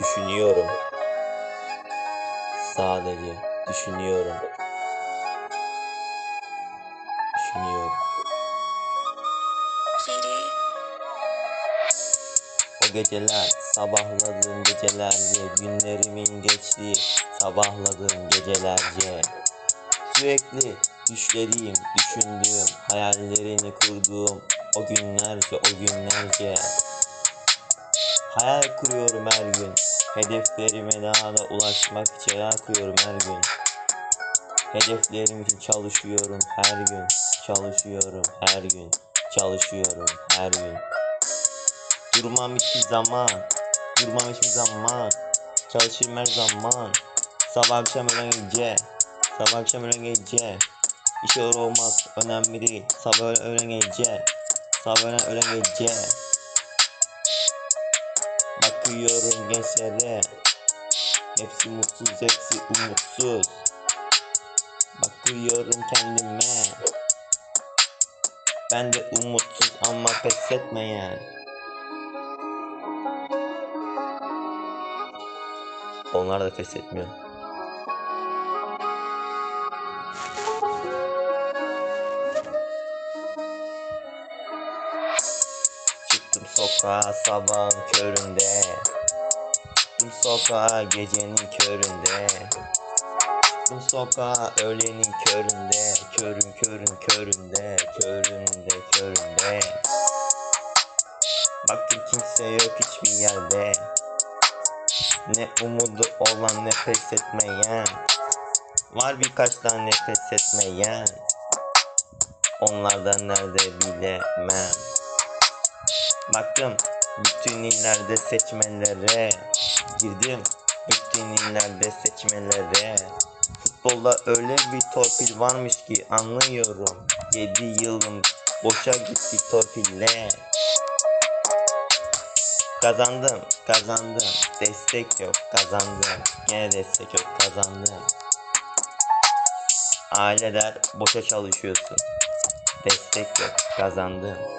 Düşünüyorum. Sadece düşünüyorum. Düşünüyorum. O geceler sabahladığım gecelerce günlerimin geçtiği sabahladığım gecelerce sürekli düşlediğim, düşündüğüm, hayallerini kurduğum o günlerce, o günlerce hayal kuruyorum her gün. Hedeflerime daha da ulaşmak için hayal kuruyorum her gün. Hedeflerim için çalışıyorum her gün. Çalışıyorum her gün. Çalışıyorum her gün. Durmam hiçbir zaman Durmam hiçbir zaman Çalışırım her zaman Sabah akşam öğlen gece Sabah akşam öğlen gece İş olur olmaz önemli değil Sabah öğlen gece Sabah öğlen öğlen gece Bakıyorum gençlere. Hepsi mutsuz hepsi umutsuz. Bakıyorum kendime. Ben de umutsuz ama pes etmeyen. Onlar da pes etmiyor. Sokağa sabahın köründe. Çıktım sokağa gecenin köründe. Çıktım sokağa öğlenin köründe. Körün körün köründe. Köründe köründe. Baktım kimse yok hiçbir yerde. Ne umudu olan ne pes etmeyen Var birkaç tane pes etmeyen Onlardan nerede bilemem Baktım bütün illerde seçmelere Girdim bütün illerde seçmelere Futbolda öyle bir torpil varmış ki anlıyorum 7 yılım boşa gitti torpille Kazandım, kazandım. Destek yok, kazandım. Yine destek yok, kazandım. Aileler boşa çalışıyorsun. Destek yok, kazandım.